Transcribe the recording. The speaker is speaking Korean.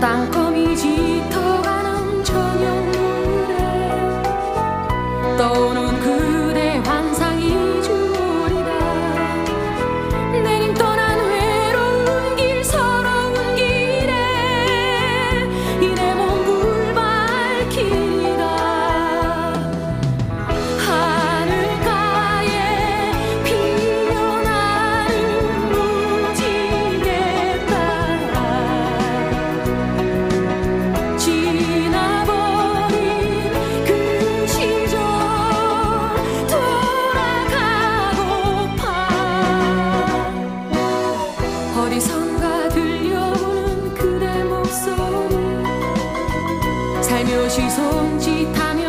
tanco mi gito 들려오는 그대 목소리. 살며시 손짓하며